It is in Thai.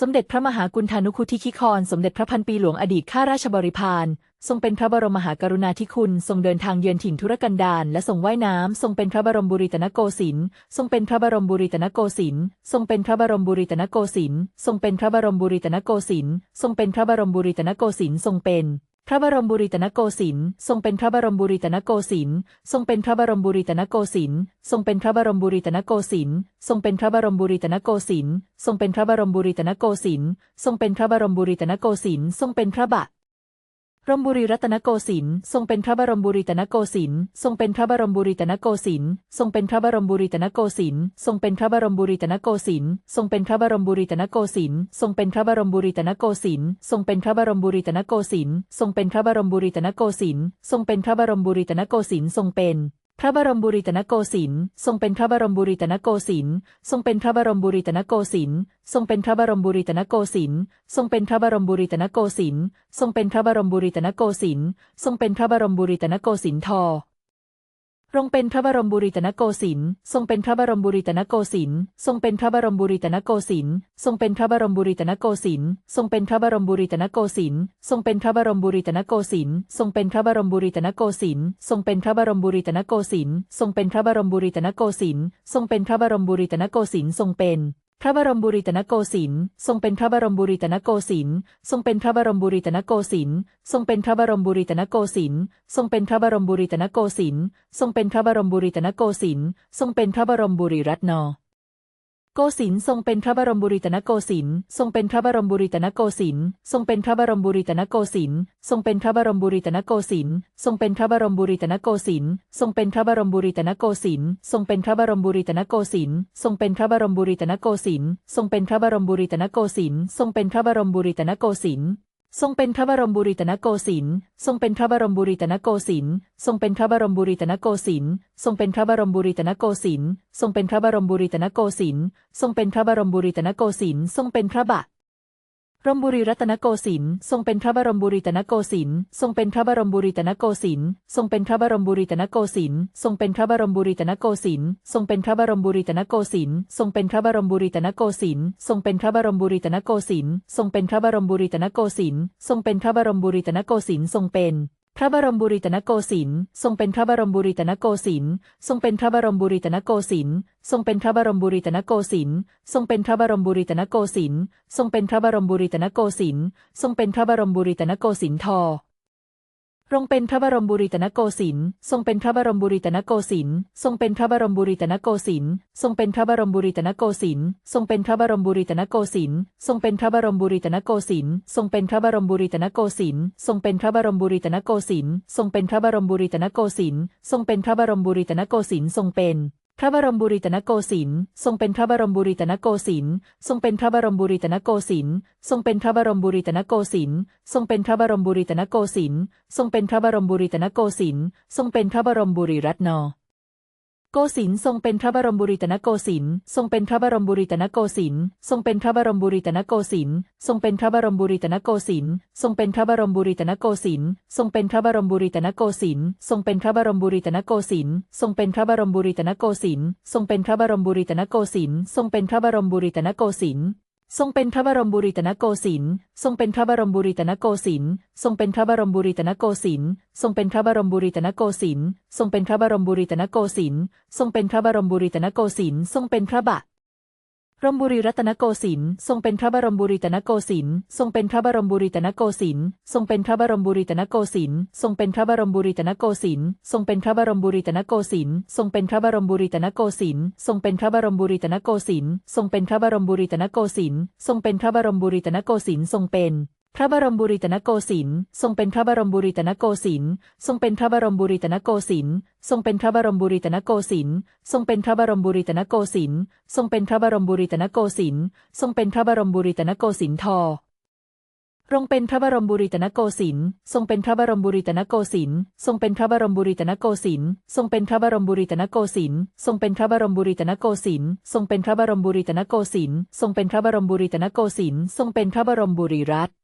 สมเด็จพระมหากุณฑานุคุธิคิคอนสมเด็จพระพันปีหลวงอดีตข้าราชบริพารทรงเป็นพระบรมมหากรุณาธิคุณ ทรงเดินทางเยือนถิ่นธุรกันดารและทรงว่ายน้ำ ทรงเป็นพระบรมบุริตนโกสินทร์ทรงเป็นพระบรมบุริตนโกสินทร์ทรงเป็นพระบรมบุริตนโกสินทร์ทรงเป็นพระบรมบุริตนโกสินทร์ทรงเป็นพระบรมบุริตนโกสินทร์ทรงเป็น พระบรมบุรีตนโกสินทร์ทรงเป็นพระบรมบุรีตนโกสินทร์ทรงเป็นพระบรมบุรีตนโกสินทร์ทรงเป็นพระบรมบุรีตนโกสินทร์ทรงเป็นพระบรมบุรีตนโกสินทร์ทรงเป็นพระบรมบุรีตนโกสินทร์ทรงเป็นพระบรมบุรีตนโกสินทร์ทรงเป็นพระบะ รมบุรีรัตนโกสินทร์ทรงเป็นพระบรมบุรีตนโกสินทร์ทรงเป็นพระบรมบุรีตนโกสินทร์ทรงเป็นพระบรมบุรีตนโกสินทร์ทรงเป็นพระบรมบุรีตนโกสินทร์ทรงเป็นพระบรมบุรีตนโกสินทร์ทรงเป็นพระบรมบุรีตนโกสินทร์ทรงเป็นพระบรมบุรีตนโกสินทร์ทรงเป็นพระบรมบุรีตนโกสินทร์ทรงเป็นพระบรมบุรีตนโกสินทร์ทรงเป็น พระบรมบุรีตนโกสินทร์ทรงเป็นพระบรมบุรีตนโกสินทร์ทรงเป็นพระบรมบุรีตนโกสินทร์ทรงเป็นพระบรมบุรีตนโกสินทร์ทรงเป็นพระบรมบุรีตนโกสินทร์ทรงเป็นพระบรมบุรีตนโกสินทร์ทรงเป็นพระบรมบุรีตนโกสินทร์ท ทรงเป็นพระบรมบุรีตนโกสินทร์ทรงเป็นพระบรมบุรีตนโกสินทร์ทรงเป็นพระบรมบุรีตนโกสินทร์ทรงเป็นพระบรมบุรีตนโกสินทร์ทรงเป็นพระบรมบุรีตนโกสินทร์ทรงเป็นพระบรมบุรีตนโกสินทร์ทรงเป็นพระบรมบุรีตนโกสินทร์ทรงเป็นพระบรมบุรีตนโกสินทร์ทรงเป็นพระบรมบุรีตนโกสินทร์ทรงเป็นพระบรมบุรีตนโกสินทร์ทรงเป็น ระบรมบุรีตนโกสินทร์ทรงเป็นพระบรมบุรีตนโกสินทร์ทรงเป็นพระบรมบุรีตนโกสินทร์ทรงเป็นพระบรมบุรีตนโกสินทร์ทรงเป็นพระบรมบุรีตนโกสินทร์ทรงเป็นพระบรมบุรีตนโกสินทร์ทรงเป็นพระบรมบุรีรัตน โกสินทรงเป็นพระบรมบุริตนโกสินทรงเป็นพระบรมบุริตนโกสินทรงเป็นพระบรมบุริตนโกสินทรงเป็นพระบรมบุริตนโกสินทรงเป็นพระบรมบุริตนโกสินทรงเป็นพระบรมบุริตนโกสินทรงเป็นพระบรมบุริตนโกสินทรงเป็นพระบรมบุริตนโกสินทรงเป็นพระบรมบุริตนโกสินทร์ทรงเป็นพระบรมบุริตนโกสิน ทรงเป็นพระบรมบุริตนโกสินทร์ทรงเป็นพระบรมบุริตนโกสินทร์ทรงเป็นพระบรมบุริตนโกสินทร์ทรงเป็นพระบรมบุริตนโกสินทร์ทรงเป็นพระบรมบุริตนโกสินทร์ทรงเป็นพระบรมบุริตนโกสินทร์ทรงเป็นพระบะ รมบุรีรัตนโกสินทร์ทรงเป็นพระบรมบุรีตนโกสินทร์ทรงเป็นพระบรมบุรีตนโกสินทร์ทรงเป็นพระบรมบุรีตนโกสินทร์ทรงเป็นพระบรมบุรีตนโกสินทร์ทรงเป็นพระบรมบุรีตนโกสินทร์ทรงเป็นพระบรมบุรีตนโกสินทร์ทรงเป็นพระบรมบุรีตนโกสินทร์ทรงเป็นพระบรมบุรีตนโกสินทร์ทรงเป็นพระบรมบุรีตนโกสินทร์ทรงเป็น พระบรมบุรีตนโกสินทร์ทรงเป็นพระบรมบุรีตนโกสินทร์ทรงเป็นพระบรมบุรีตนโกสินทร์ทรงเป็นพระบรมบุรีตนโกสินทร์ทรงเป็นพระบรมบุรีตนโกสินทร์ทรงเป็นพระบรมบุรีตนโกสินทร์ทรงเป็นพระบรมบุรีตนโกสินทร์ท ทรงเป็นพระบรมบุรีตนโกสินทร์ทรงเป็นพระบรมบุรีตนโกสินทร์ทรงเป็นพระบรมบุรีตนโกสินทร์ทรงเป็นพระบรมบุรีตนโกสินทร์ทรงเป็นพระบรมบุรีตนโกสินทร์ทรงเป็นพระบรมบุรีตนโกสินทร์ทรงเป็นพระบรมบุรีตนโกสินทร์ทรงเป็นพระบรมบุรีตนโกสินทร์ทรงเป็นพระบรมบุรีตนโกสินทร์ทรงเป็นพระบรมบุรีตนโกสินทร์ทรงเป็น ระบรมบุรีตนโกสินทร์ทรงเป็นพระบรมบุรีตนโกสินทร์ทรงเป็นพระบรมบุรีตนโกสินทร์ทรงเป็นพระบรมบุรีตนโกสินทร์ทรงเป็นพระบรมบุรีตนโกสินทร์ทรงเป็นพระบรมบุรีตนโกสินทร์ทรงเป็นพระบรมบุรีรัตน โกสินทรงเป็นพระบรมบุริตนโกสินทรงเป็นพระบรมบุริตนโกสินทรงเป็นพระบรมบุริตนโกสินทรงเป็นพระบรมบุริตนโกสินทรงเป็นพระบรมบุริตนโกสินทรงเป็นพระบรมบุริตนโกสินทรงเป็นพระบรมบุริตนโกสินทรงเป็นพระบรมบุริตนโกสินทรงเป็นพระบรมบุริตนโกสินทรงเป็นพระบรมบุริตนโกสิน ทรงเป็นพระบรมบุริตนโกสินทร์ทรงเป็นพระบรมบุริตนโกสินทร์ทรงเป็นพระบรมบุริตนโกสินทร์ทรงเป็นพระบรมบุริตนโกสินทร์ทรงเป็นพระบรมบุริตนโกสินทร์ทรงเป็นพระบรมบุริตนโกสินทร์ทรงเป็นพระบะ รมบุรีรัตนโกสินทร์ทรงเป็นพระบรมบุรีตนโกสินทร์ทรงเป็นพระบรมบุรีตนโกสินทร์ทรงเป็นพระบรมบุรีตนโกสินทร์ทรงเป็นพระบรมบุรีตนโกสินทร์ทรงเป็นพระบรมบุรีตนโกสินทร์ทรงเป็นพระบรมบุรีตนโกสินทร์ทรงเป็นพระบรมบุรีตนโกสินทร์ทรงเป็นพระบรมบุรีตนโกสินทร์ทรงเป็นพระบรมบุรีตนโกสินทร์ทรงเป็น พระบรมบุริตนโกสินทร์ทรงเป็นพระบรมบุริตนโกสินทร์ทรงเป็นพระบรมบุริตนโกสินทร์ทรงเป็นพระบรมบุริตนโกสินทร์ทรงเป็นพระบรมบุริตนโกสินทร์ทรงเป็นพระบรมบุริตนโกสินทร์ทรงเป็นพระบรมบุริตนโกสินทร์ทอรงเป็นพระบรมบุริตนโกสินทร์ทรงเป็นพระบรมบุริตนโกสินทร์ทรงเป็นพระบรมบุริตนโกสินทร์ทรงเป็นพระบรมบุริตนโกสินทร์ทรงเป็นพระบรมบุริตนโกสินทร์ทรงเป็นพระบรมบุริตนโกสินทร์ทรงเป็นพระบรมบุริตนโกสินทร์ทรงเป็นพระบรมบุรีรัตน์